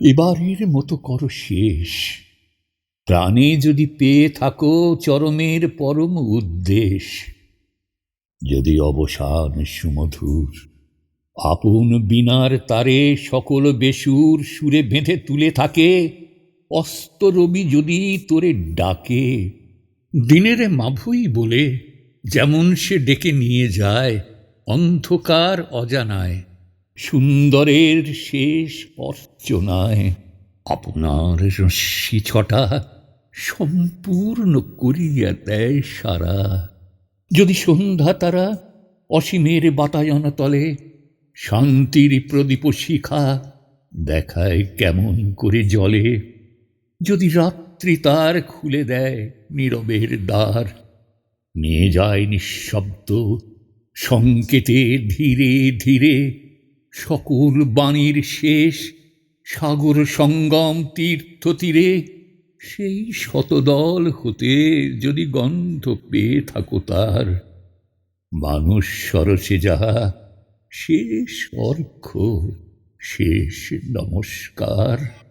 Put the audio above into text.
এবারের মতো করো শেষ। প্রাণে যদি পেয়ে থাকো চরমের পরম উদ্দেশ। যদি অবসান সুমধুর, আপন বিনার তারে সকল বেসুর সুরে বেঁধে তুলে থাকে, অস্ত রবি যদি তোরে ডাকে, দিনের মাভুই বলে যেমন সে ডেকে নিয়ে যায় অন্ধকার অজানায়। সুন্দরের শেষ অর্চনায় আপনার রশ্মি ছটা সম্পূর্ণ করিয়া দেয় সারা। যদি সন্ধ্যা তারা অসীমের বাতায়ন তলে, শান্তির প্রদীপ শিখা দেখায় কেমন করে জলে। যদি রাত্রি তার খুলে দেয় নীরবের দ্বার, নিয়ে যায় নিঃশব্দ সংকেতে ধীরে ধীরে সকল বাণীর শেষ, সাগর সঙ্গম তীর্থ তীরে সেই শতদল হতে যদি গন্ধ পেয়ে থাকো তার, মানুষ সরসে যাহা, শেষ অর্ঘ শেষ নমস্কার।